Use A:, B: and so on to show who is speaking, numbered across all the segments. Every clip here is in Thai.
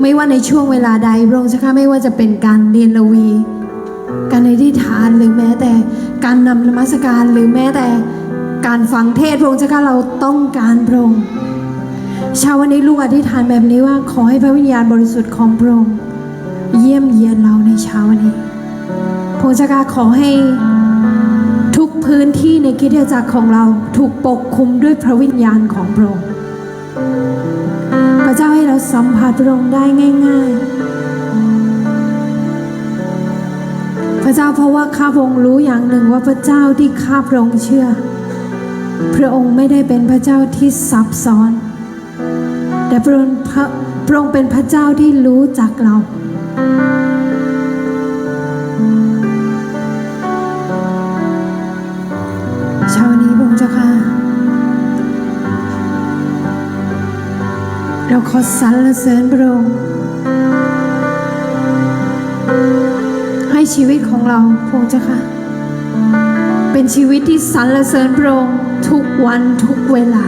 A: ไม่ว่าในช่วงเวลาใดพระองค์เจ้าค่ะไม่ว่าจะเป็นการเรียนละวี การอธิษฐานหรือแม้แต่การนำนมัสการหรือแม้แต่การฟังเทศพระองค์เจ้าค่ะเราต้องการพระองค์เช้าวันนี้ลูกอธิษฐานแบบนี้ว่าขอให้พระวิญญาณบริสุทธิ์ของพระองค์เยี่ยมเยียนเราในเช้าวันนี้พระองค์เจ้าค่ะขอให้ทุกพื้นที่ในคิดจักรของเราถูกปกคลุมด้วยพระวิญญาณของพระองค์ เจ้าให้เราสัมผัสพระองค์ได้ง่าย ๆ พระเจ้าเพราะว่าข้าพระองค์รู้อย่างหนึ่งว่าพระเจ้าที่ข้าพระองค์เชื่อ พระองค์ไม่ได้เป็นพระเจ้าที่ซับซ้อน แต่พระองค์พระพระองค์เป็นพระเจ้าที่รู้จักเรา ขอสรรเสริญพระองค์ให้ชีวิตของเราพระองค์เจ้าค่ะ เป็นชีวิตที่สรรเสริญพระองค์ทุกวันทุกเวลา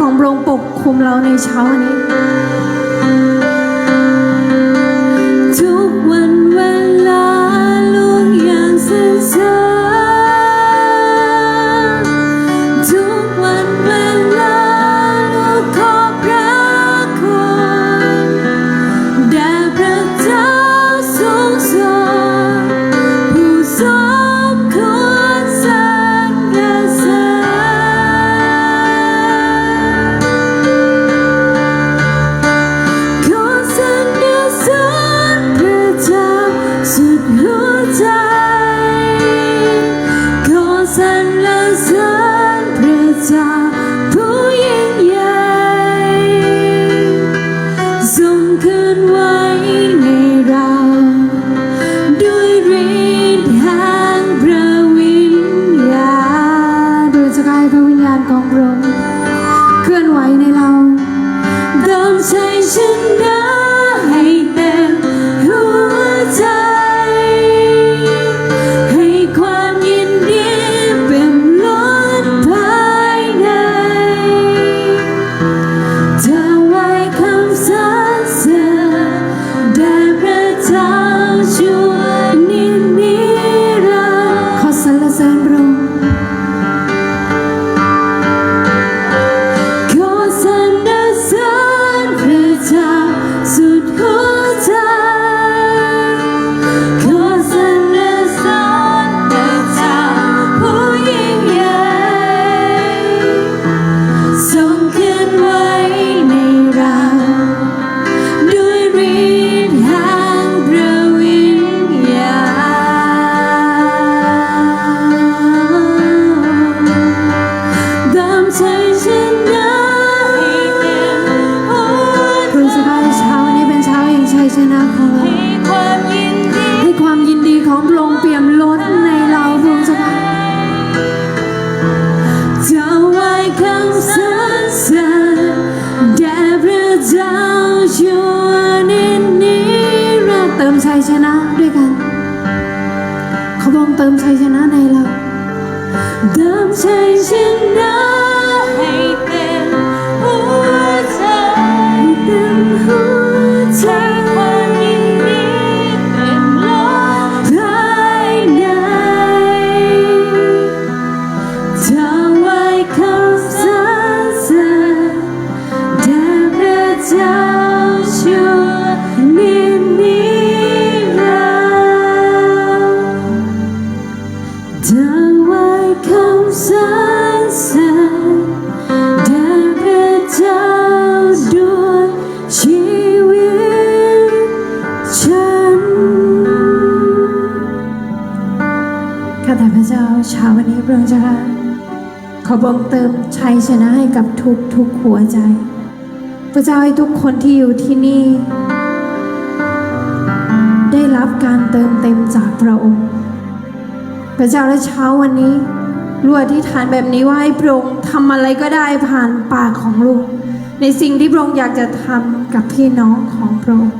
A: ของพระองค์ปกคุมเราในเช้าวันนี้
B: ชนะของเรา
A: ให้ความยินดี
B: ให้ความยินดีของพระองค์เปี่ยมล้นในเราพระองค์เจ้าค่ะ
A: จะไว้คำสรรเสริญแด่พระเจ้าชั่วนิดนี้
B: เราเติมชัยชนะด้วยกัน เขาพระองค์เติมชัยชนะ อพระองค์เติมชัยชนะให้กับทุกทุกหัวใจ พระเจ้าให้ทุกคนที่อยู่ที่นี่ ได้รับการเติมเต็มจากพระองค์ พระเจ้าและเช้าวันนี้รู้อธิษฐานแบบนี้ว่าให้พระองค์ทำอะไรก็ได้ผ่านปากของลูก ในสิ่งที่พระองค์อยากจะทำกับพี่น้องของพระองค์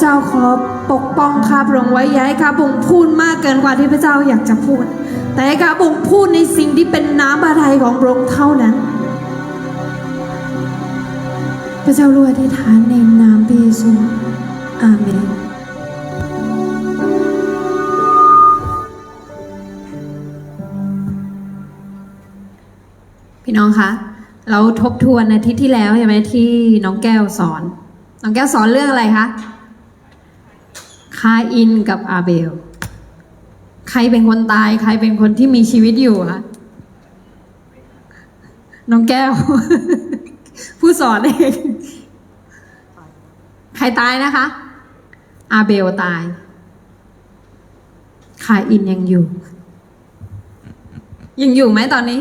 B: เจ้าขอปกป้องข้าพระองค์ไว้อย่าให้ข้าพระองค์พูดมากเกินกว่าที่พระเจ้าอยากจะพูด แต่ให้ข้าพระองค์พูดในสิ่งที่เป็นน้ำพระทัยของพระองค์เท่านั้น พระเจ้ารู้อธิษฐานในนามพระเยซูอาเมนพี่น้องคะเราทบทวนอาทิตย์ที่แล้วใช่ไหมที่น้องแก้วสอน น้องแก้วสอนเรื่องอะไรคะ คาอินกับอาเบล ใครเป็นคนตาย ใครเป็นคนที่มีชีวิตอยู่คะน้องแก้ว ผู้สอนเองใครตายนะคะ อาเบลตาย คาอินยังอยู่ ยังอยู่ไหมตอนนี้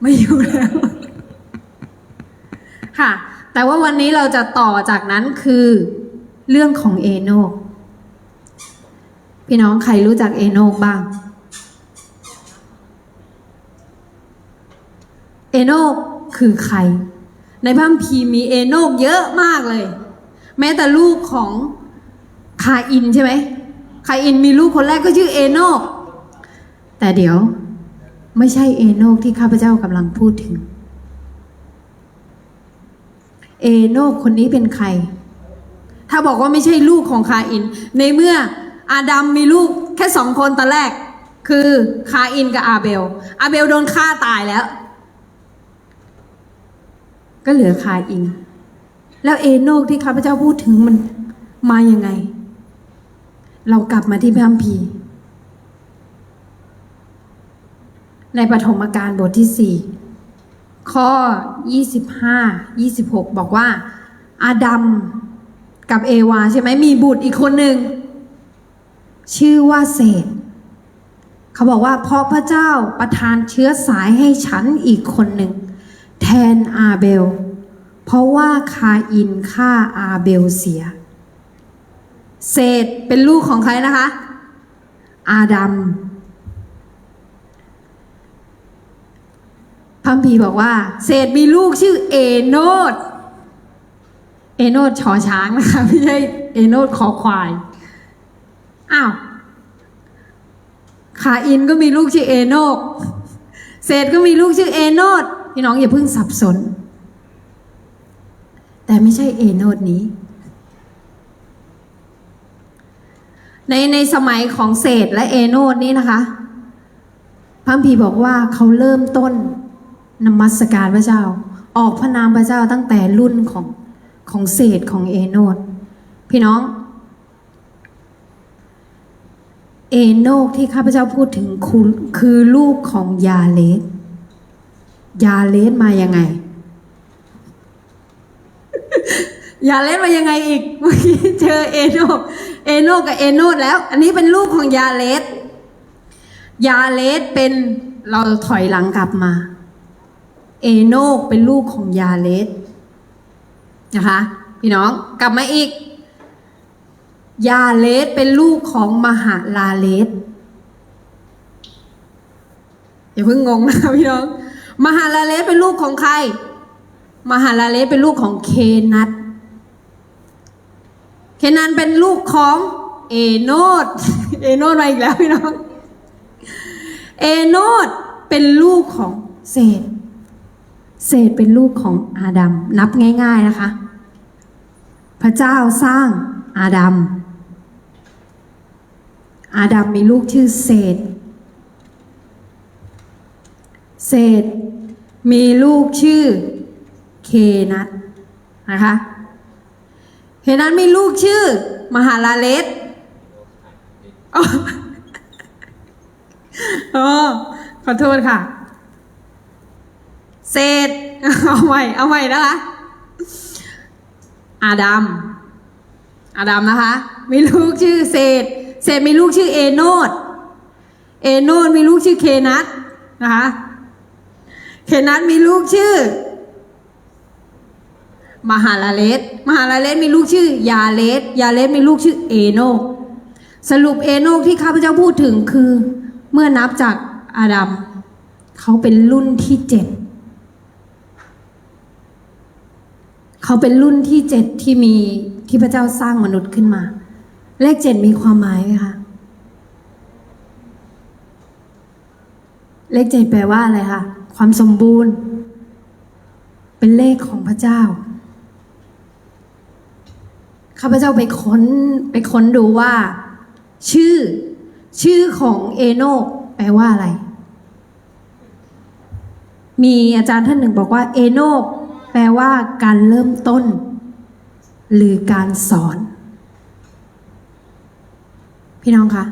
B: ไม่อยู่แล้ว ค่ะ แต่ว่าวันนี้เราจะต่อจากนั้นคือเรื่องของเอโนก พี่น้องใครรู้จักเอโนกบ้าง เอโนกคือใคร ในพระคัมภีร์มีเอโนกเยอะมากเลย แม้แต่ลูกของคาอินใช่ไหมคาอินมีลูกคนแรกก็ชื่อเอโนกแต่เดี๋ยวไม่ใช่เอโนกที่ข้าพเจ้ากำลังพูดถึง เอโนกคนนี้เป็นใคร ถ้าบอกว่าไม่ใช่ลูกของคาอิน ในเมื่อ อาดัมมีลูกแค่สองคนตอนแรก คือคาอินกับอาเบล อาเบลโดนฆ่าตายแล้ว ก็เหลือคาอิน แล้วเอโนกที่ข้าพเจ้าพูดถึงมันมายังไง เรากลับมาที่พระคัมภีร์ในปฐมกาลบทที่4ข้อ 25 26 บอกว่า อาดัมกับเอวาใช่ไหมมีบุตรอีกคนหนึ่ง ชื่อว่าเศษ เขาบอกว่าเพราะพระเจ้าประทานเชื้อสายให้ฉันอีกคนหนึ่ง แทนอาเบล เพราะว่าคาอินฆ่าอาเบลเสีย เศษเป็นลูกของใครนะคะ อาดัมพัมพีบอกว่า เศษมีลูกชื่อเอโนดเอโนดชอช้างนะคะ ไม่ใช่เอโนดคอควาย อ้าว ขาอินก็มีลูกชื่อเอโนก เศษก็มีลูกชื่อเอโนดพี่น้องอย่าเพิ่งสับสน แต่ไม่ใช่เอโนดนี้ ในในสมัยของเศษและเอโนดนี้นะคะพระคัมภีบอกว่าเขาเริ่มต้นนมัสการพระเจ้า ออกพระนามพระเจ้าตั้งแต่รุ่นของของเศษของเอโนดพี่น้อง เอโนกที่ข้าพเจ้าพูดถึงคือคือลูกของยาเลสยาเลสมายังไง ยาเลสมายังไงอีกเมื่อกี้เจอเอโนกเอโนกกับเอโนดแล้ว อันนี้เป็นลูกของยาเลสยาเลสเป็นเราถอยหลังกลับมา เอโนกเป็นลูกของยาเลสนะคะ พี่น้องกลับมาอีก ยาเลสเป็นลูกของมหาลาเลสอย่าเพิ่งงงนะพี่น้อง มหาลาเลสเป็นลูกของใคร มหาลาเลสเป็นลูกของเคนัทเคนันเป็นลูกของเอโนดเอโนดมาอีกแล้วพี่น้อง เอโนดเป็นลูกของเศษเศษเป็นลูกของอาดัมนับง่าย ๆนะคะ พระเจ้าสร้างอาดัม อาดัมมีลูกชื่อเศษเศษมีลูกชื่อเคนัทนะคะเคนัทมีลูกชื่อ มหาลาเลสอ๋ออ๋อขอโทษค่ะ เศษเอาใหม่เอาใหม่นะคะ อาดัมอาดัมนะคะ มีลูกชื่อเศษ เศษมีลูกชื่อเอโนดเอโนดมีลูกชื่อเคนัทนะคะเคนัทมีลูกชื่อ มหาลาเลสมหาลาเลสมีลูกชื่อยาเลสยาเลสมีลูกชื่อเอโนกสรุปเอโนกที่ข้าพเจ้าพูดถึงคือ เมื่อนับจากอาดัมเขาเป็นรุ่นที่เจ็ดเขาเป็นรุ่นที่เจ็ดที่มีที่พระเจ้าสร้างมนุษย์ขึ้นมา เลขเจ็ดมีความหมายไหมคะ เลขเจ็ดแปลว่าอะไรคะ ความสมบูรณ์ เป็นเลขของพระเจ้า ข้าพเจ้าไปค้นไปค้นดูว่า ชื่อ ชื่อของเอโนแปลว่าอะไร มีอาจารย์ท่านหนึ่งบอกว่า เอโนแปลว่าการเริ่มต้น หรือการสอน พี่น้องคะ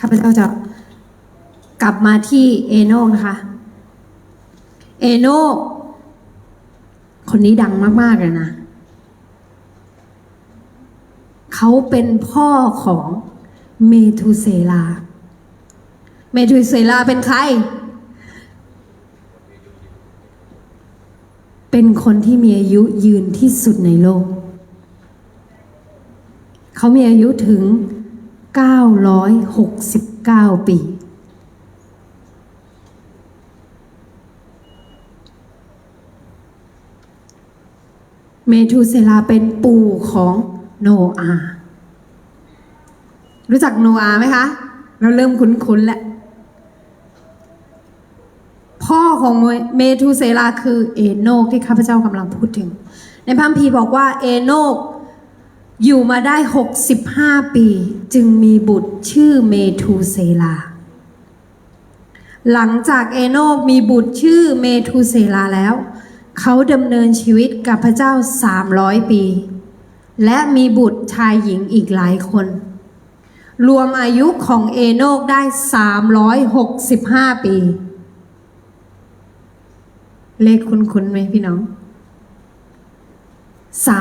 B: ข้าพเจ้าจะกลับมาที่เอโนกนะคะ เอโนกคนนี้ดังมาก ๆ เลยนะ เขาเป็นพ่อของเมทูเซลา เมทูเซลาเป็นใคร เป็นคนที่มีอายุยืนที่สุดในโลก เขามีอายุถึง 969 ปี เมทูเซลาเป็นปู่ของโนอา รู้จักโนอาไหมคะ เราเริ่มคุ้นๆแล้ว พ่อของเมทูเซลาคือเอโนกที่ข้าพเจ้ากำลังพูดถึง ในพัมภีบอกว่าเอโนก อยู่มาได้ 65 ปี จึงมีบุตรชื่อเมทูเซลา หลังจากเอโนกมีบุตรชื่อเมทูเซลาแล้ว เขาดำเนินชีวิตกับพระเจ้า 300 ปี และมีบุตรชายหญิงอีกหลายคน รวมอายุของเอโนกได้ 365 ปี เลขคุ้นๆไหมพี่น้อง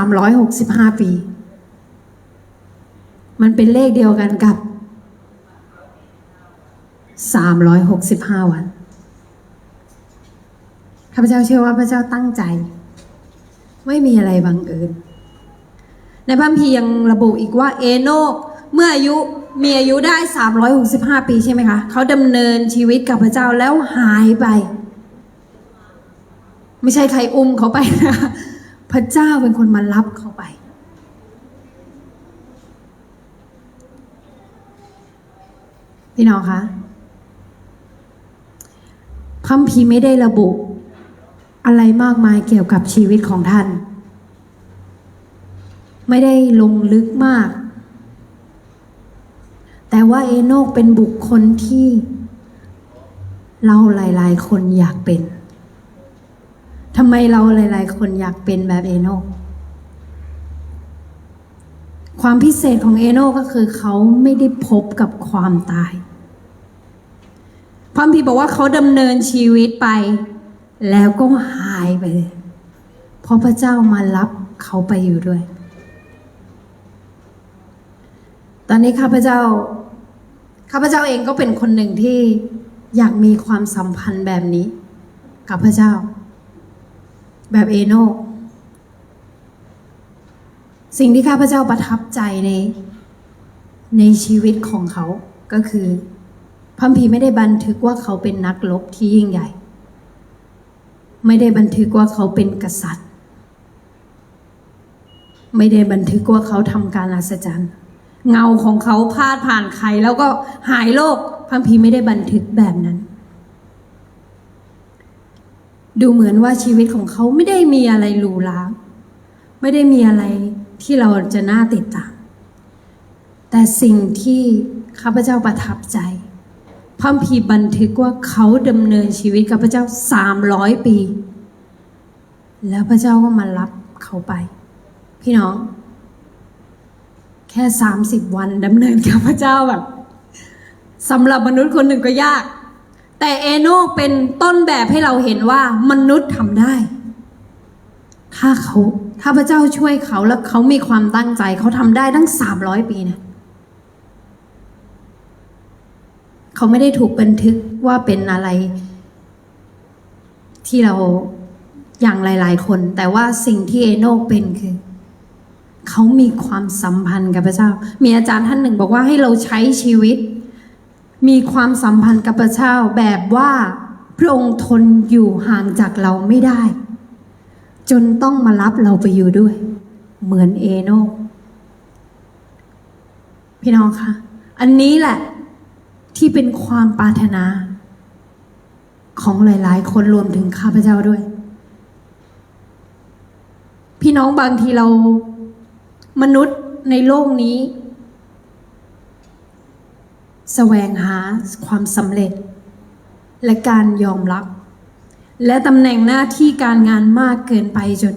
B: 365 ปี มันเป็นเลขเดียวกันกับ 365 วันข้าพเจ้าเชื่อว่าพระเจ้าตั้งใจ ไม่มีอะไรบังเอิญในพระคัมภียังระบุอีกว่าเอโนกเมื่ออายุมีอายุได้ 365 ปีใช่ไหมคะ เขาดำเนินชีวิตกับพระเจ้าแล้วหายไป ไม่ใช่ใครอุ้มเขาไปนะ พระเจ้าเป็นคนมารับเขาไป พี่น้องคะพัมภีไม่ได้ระบุ อะไรมากมายเกี่ยวกับชีวิตของท่าน ไม่ได้ลงลึกมาก แต่ว่าเอโนกเป็นบุคคลที่ เราหลายๆ คนอยากเป็นทำไมเราหลาย ๆ คนอยากเป็นแบบเอโนกความพิเศษของเอโนก็คือเขาไม่ได้พบกับความตาย พระคัมภีร์บอกว่าเขาดำเนินชีวิตไป แล้วก็หายไปเลยเพราะพระเจ้ามารับเขาไปอยู่ด้วย ตอนนี้ข้าพเจ้าข้าพเจ้าเองก็เป็นคนหนึ่งที่อยากมีความสัมพันธ์แบบนี้ กับพระเจ้า แบบเอโนสิ่งที่ข้าพเจ้าประทับใจในในชีวิตของเขาก็คือ พระคัมภีไม่ได้บันทึกว่าเขาเป็นนักรบที่ยิ่งใหญ่ ไม่ได้บันทึกว่าเขาเป็นกษัตริย์ ไม่ได้บันทึกว่าเขาทำการอัศจรรย์ เงาของเขาพาดผ่านใครแล้วก็หายโรคพระคัมภีไม่ได้บันทึกแบบนั้น ดูเหมือนว่าชีวิตของเขาไม่ได้มีอะไรหรูหราไม่ได้มีอะไรที่เราจะน่าติดตาม แต่สิ่งที่ข้าพเจ้าประทับใจ พระคัมภีร์บันทึกว่าเขาดำเนินชีวิตกับพระเจ้าสามร้อยปี แล้วพระเจ้าก็มารับเขาไป พี่น้อง แค่สามสิบวันดำเนินกับพระเจ้าแบบสำหรับมนุษย์คนหนึ่งก็ยาก แต่เอโนเป็นต้นแบบให้เราเห็นว่ามนุษย์ทำได้ ถ้าเขาถ้าพระเจ้าช่วยเขาแล้วเขามีความตั้งใจเขาทำได้ตั้งสามร้อยปีนะ เขาไม่ได้ถูกบันทึกว่าเป็นอะไร ที่เราอย่างหลาย ๆ คน แต่ว่าสิ่งที่เอโนเป็นคือเขามีความสัมพันธ์กับพระเจ้า มีอาจารย์ท่านหนึ่งบอกว่าให้เราใช้ชีวิต มีความสัมพันธ์กับพระเจ้าแบบว่าพระองค์ทนอยู่ห่างจากเราไม่ได้ จนต้องมารับเราไปอยู่ด้วย เหมือนเอโนพี่น้องคะอันนี้แหละ ที่เป็นความปรารถนา ของหลาย ๆ คนรวมถึงข้าพเจ้าด้วย พี่น้องบางทีเรามนุษย์ในโลกนี้แสวงหาความสำเร็จ และการยอมรับ และตำแหน่งหน้าที่การงานมากเกินไปจน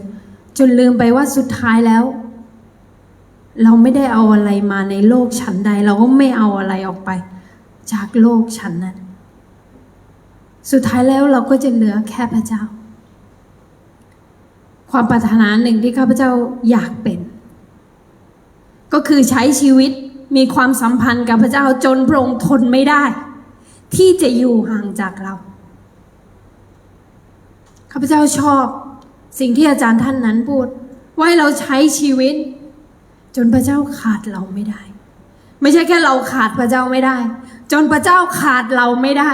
B: จนลืมไปว่าสุดท้ายแล้ว เราไม่ได้เอาอะไรมาในโลกชั้นใด เราก็ไม่เอาอะไรออกไป จากโลกชั้นนั้น สุดท้ายแล้วเราก็จะเหลือแค่พระเจ้า ความปรารถนาหนึ่งที่ข้าพเจ้าอยากเป็น ก็คือใช้ชีวิตมีความสัมพันธ์กับพระเจ้าจนพระองค์ทนไม่ได้ ที่จะอยู่ห่างจากเราข้าพเจ้าชอบสิ่งที่อาจารย์ท่านนั้นพูด ว่าเราใช้ชีวิต จนพระเจ้าขาดเราไม่ได้ ไม่ใช่แค่เราขาดพระเจ้าไม่ได้ จนพระเจ้าขาดเราไม่ได้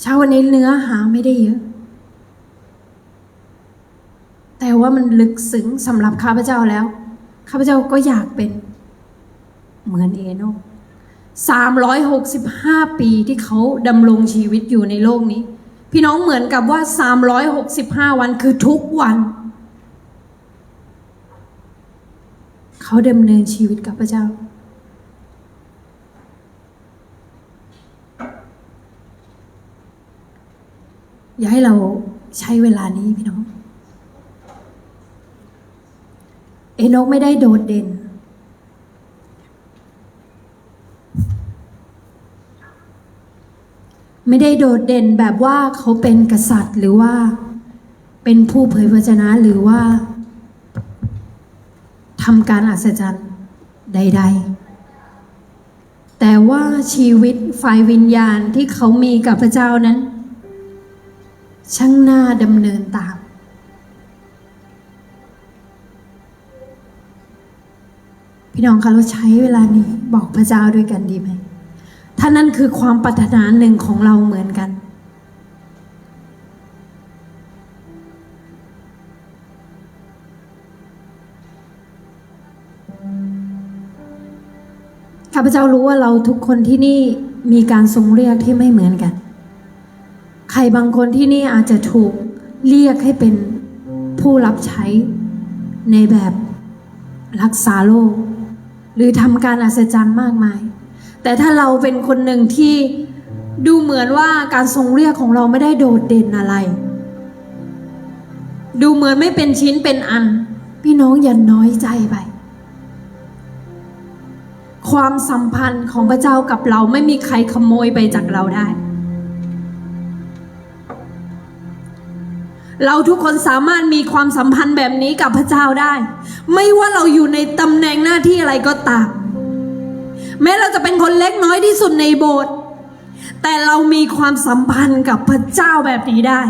B: เช้าวันนี้เนื้อหาไม่ได้เยอะ แต่ว่ามันลึกซึ้งสำหรับข้าพเจ้าแล้ว ข้าพเจ้าก็อยากเป็น เหมือนเอโนสามร้อยหกสิบห้าปีที่เขาดำรงชีวิตอยู่ในโลกนี้ พี่น้องเหมือนกับว่าสามร้อยหกสิบห้าวันคือทุกวัน เขาดำเนินชีวิตกับพระเจ้า อยากให้เราใช้เวลานี้พี่น้อง เอโนกไม่ได้โดดเด่น ไม่ได้โดดเด่นแบบว่าเขาเป็นกษัตริย์หรือว่าเป็นผู้เผยพระชนะหรือว่าทำการอัศจรรย์ใด ๆ แต่ว่าชีวิตฝ่ายวิญญาณที่เขามีกับพระเจ้านั้น ช่างหน่าดำเนินตาม พี่น้องคะเราใช้เวลานี้บอกพระเจ้าด้วยกันดีไหมถ้านั่นคือความปรารถนาหนึ่งของเราเหมือนกัน ข้าพเจ้ารู้ว่าเราทุกคนที่นี่มีการทรงเรียกที่ไม่เหมือนกัน ใครบางคนที่นี่อาจจะถูกเรียกให้เป็นผู้รับใช้ในแบบรักษาโรคหรือทำการอัศจรรย์มากมาย แต่ถ้าเราเป็นคนหนึ่งที่ดูเหมือนว่าการทรงเรียกของเราไม่ได้โดดเด่นอะไร ดูเหมือนไม่เป็นชิ้นเป็นอัน พี่น้องอย่าน้อยใจไป ความสัมพันธ์ของพระเจ้ากับเราไม่มีใครขโมยไปจากเราได้ เราทุกคนสามารถมีความสัมพันธ์แบบนี้กับพระเจ้าได้ ไม่ว่าเราอยู่ในตำแหน่งหน้าที่อะไรก็ตาม แม้เราจะเป็นคนเล็กน้อยที่สุดในโบสถ์แต่เรามีความสัมพันธ์กับพระเจ้าแบบนี้ได้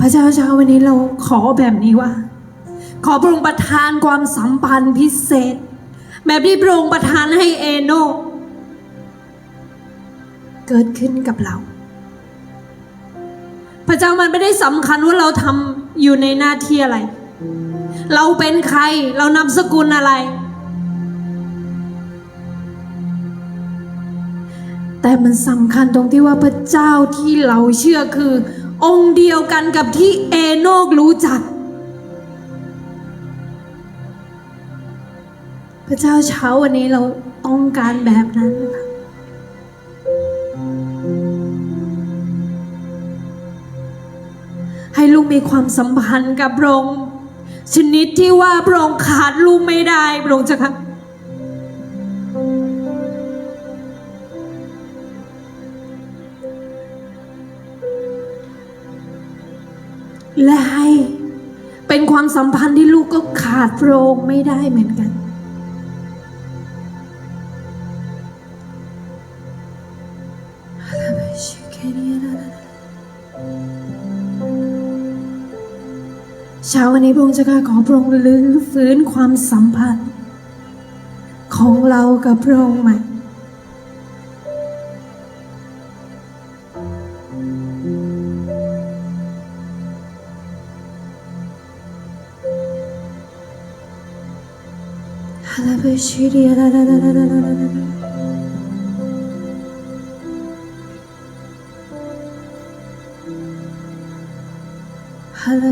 A: พระเจ้าเช้าวันนี้เราขอแบบนี้ว่า ขอพระองค์ประทานความสัมพันธ์พิเศษ แบบที่พระองค์ประทานให้เอโนเกิดขึ้นกับเรา พระเจ้ามันไม่ได้สำคัญว่าเราทำอยู่ในหน้าที่อะไร เราเป็นใครเรานามสกุลอะไร แต่มันสำคัญตรงที่ว่าพระเจ้าที่เราเชื่อคือ องค์เดียวกันกับที่เอโนกรู้จัก พระเจ้าเช้าวันนี้เราต้องการแบบนั้นค่ะให้ลูกมีความสัมพันธ์กับพระองค์ชนิดที่ว่าพระองค์ขาดลูกไม่ได้พระองค์จะค่ะและให้เป็นความสัมพันธ์ที่ลูกก็ขาดพระองค์ไม่ได้เหมือนกัน เช้าวันนี้พระองค์จะขอพระองค์ลื้อฟื้นความสัมพันธ์ ของเรากับพระองค์ใหม่ขอพร ขอ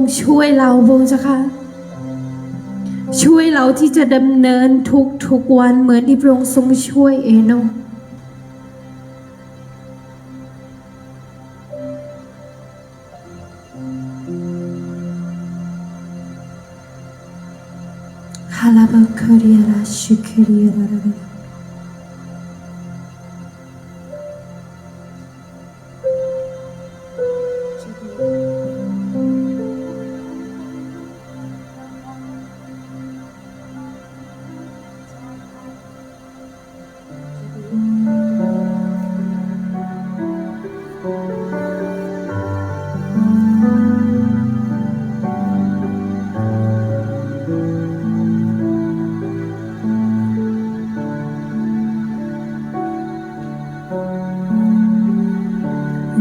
A: งค์ช่วยเราพระองค์เจ้าค่ะช่วยเราที่จะดำเนินทุกทุกวันเหมือนที่พระองค์ทรงช่วยเอโน カリアラシュキ
B: リアラララ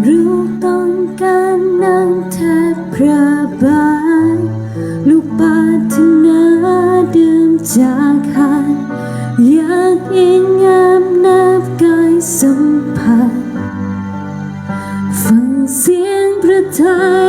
B: รู้ต้องการนั่งแทบพระบาทลูกปรารถนาเดิมจากหายอยากอิงงามนับกายสัมผัส ฟังเสียงพระทัย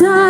B: ห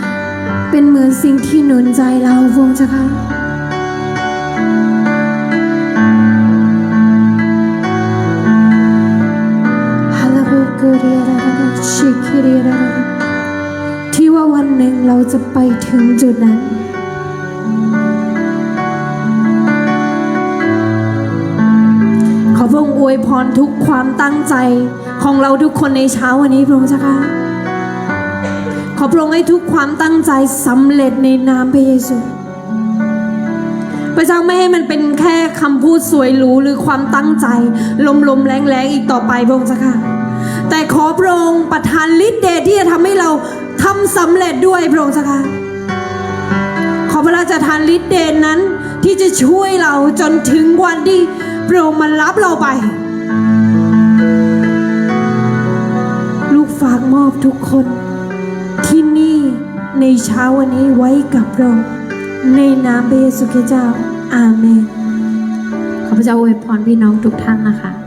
B: เป็นเหมือนสิ่งที่หนุนใจเราวงจ้ะค่ะที่ว่าวันหนึ่งเราจะไปถึงจุดนั้นขอพระองค์อวยพรทุกความตั้งใจของเราทุกคนในเช้าวันนี้พระองค์เจ้าค่ะ อพระองค์ให้ทุกความตั้งใจสำเร็จในนามพระเยซู พระเจ้าไม่ให้มันเป็นแค่คำพูดสวยหรูหรือความตั้งใจ ลมๆแรงๆอีกต่อไปพระองค์เจ้าค่ะ แต่ขอพระองค์ประทานฤทธิ์เดชที่จะทำให้เราทำสำเร็จด้วยพระองค์เจ้าค่ะ ขอพระราชทานฤทธิ์เดชนั้นที่จะช่วยเราจนถึงวันที่พระองค์มารับเราไปลูกฝากมอบทุกคน ในเช้าวันนี้ไว้กับเราในนามพระเยซูคริสต์เจ้า อาเมน ขอพระเจ้าอวยพรพี่น้องทุกท่านนะคะ